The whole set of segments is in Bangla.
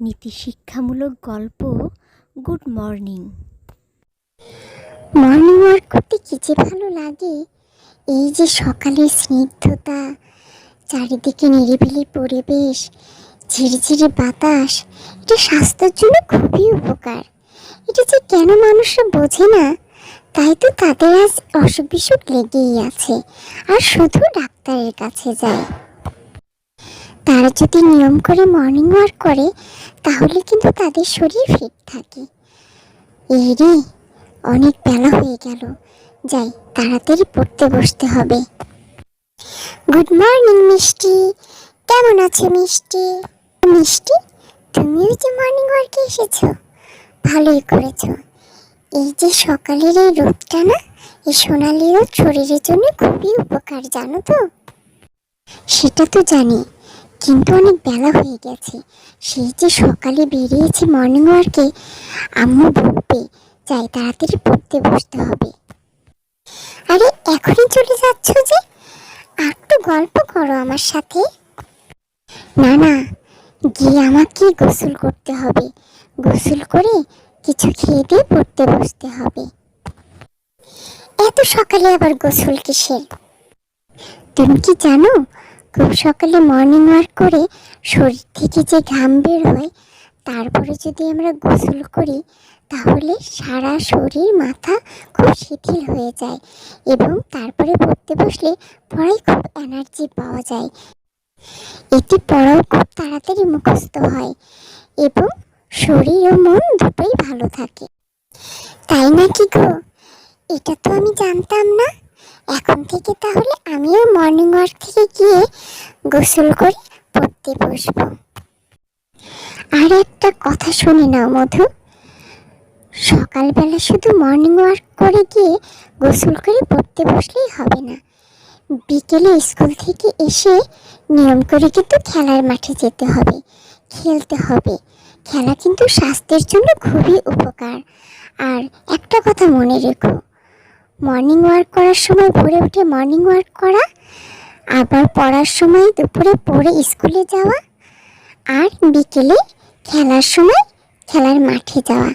নীতি শিক্ষামূলক গল্প, গুড মর্নিং। মর্নিং ওয়াক করতে কি যে ভালো লাগে? এই যে সকালের স্নিগ্ধতা, চারিদিকে নিরিবিলি পরিবেশ, ঝিরিঝিরি বাতাস, এটা স্বাস্থ্যের জন্য খুবই উপকার। এটা যে কেন মানুষরা বোঝে না, তাই তো তাদের আজ অসুখ বিসুখ লেগেই আছে, আর শুধু ডাক্তারের কাছে যায়। তারা যদি নিয়ম করে মর্নিং ওয়াক করে, তাহলে কিন্তু তাদের শরীর ফিট থাকে। এই রে, অনেক বেলা হয়ে গেল। যাই, তাড়াতাড়ি পড়তে বসতে হবে। গুড মর্নিং মিষ্টি। কেমন আছো, মিষ্টি? মিষ্টি, তুমিও যে মর্নিং ওয়ার্কে এসেছ? ভালোই করেছ। এই যে সকালের এই রোদটা না, এই সোনালি রোদ শরীরের জন্য খুবই উপকার, জানো তো? সেটা তো জানি। কিন্তু অনেক বেলা হয়ে গেছে। সেই যে সকালে বেরিয়েছে মর্নিং ওয়ার্কে আম্মু বকবে যাই তাড়াতাড়ি পড়তে বসতে হবে। আরে, এখনই চলে যাচ্ছ যে? একটু গল্প করো আমার সাথে। না না, গিয়ে আমাকে গোসল করতে হবে। গোসল করে কিছু খেয়ে দিয়ে পড়তে বসতে হবে। এত সকালে আবার গোসল কিসের? তুমি কি জানো খুব সকালে মর্নিং ওয়াক করে শরীর থেকে যে ঘাম বের হয় তারপরে যদি আমরা গোসল করি, তাহলে সারা শরীর, মাথা খুব শিথিল হয়ে যায় এবং তারপরে পড়তে বসলে পড়ায় খুব এনার্জি পাওয়া যায়। এটি পড়াও খুব তাড়াতাড়ি মুখস্থ হয় এবং শরীর ও মন দুটোই ভালো থাকে। তাই নাকি গো? এটা তো আমি জানতাম না। এখন থেকে তাহলে আমিও মর্নিং ওয়াক থেকে গিয়ে গোসল করে পড়তে বসবো। আর একটা কথা শুনে নাও মধু। সকালবেলা শুধু মর্নিং ওয়াক করে গিয়ে গোসল করে পড়তে বসলেই হবে না। বিকেলে স্কুল থেকে এসে নিয়ম করে কিন্তু খেলার মাঠে যেতে হবে, খেলতে হবে। খেলা কিন্তু স্বাস্থ্যের জন্য খুবই উপকার। আর একটা কথা মনে রেখো মর্নিং ওয়াক করার সময় ভোরে উঠে মর্নিং ওয়াক করা, আবার পড়ার সময় দুপুরে পড়ে স্কুলে যাওয়া, আর বিকেলে খেলার সময় খেলার মাঠে যাওয়া।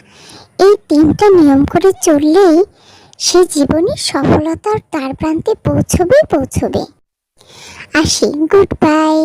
এই তিনটা নিয়ম করে চললেই সে জীবনে সফলতার তার প্রান্তে পৌঁছবে পৌঁছবে। আসি গুড বাই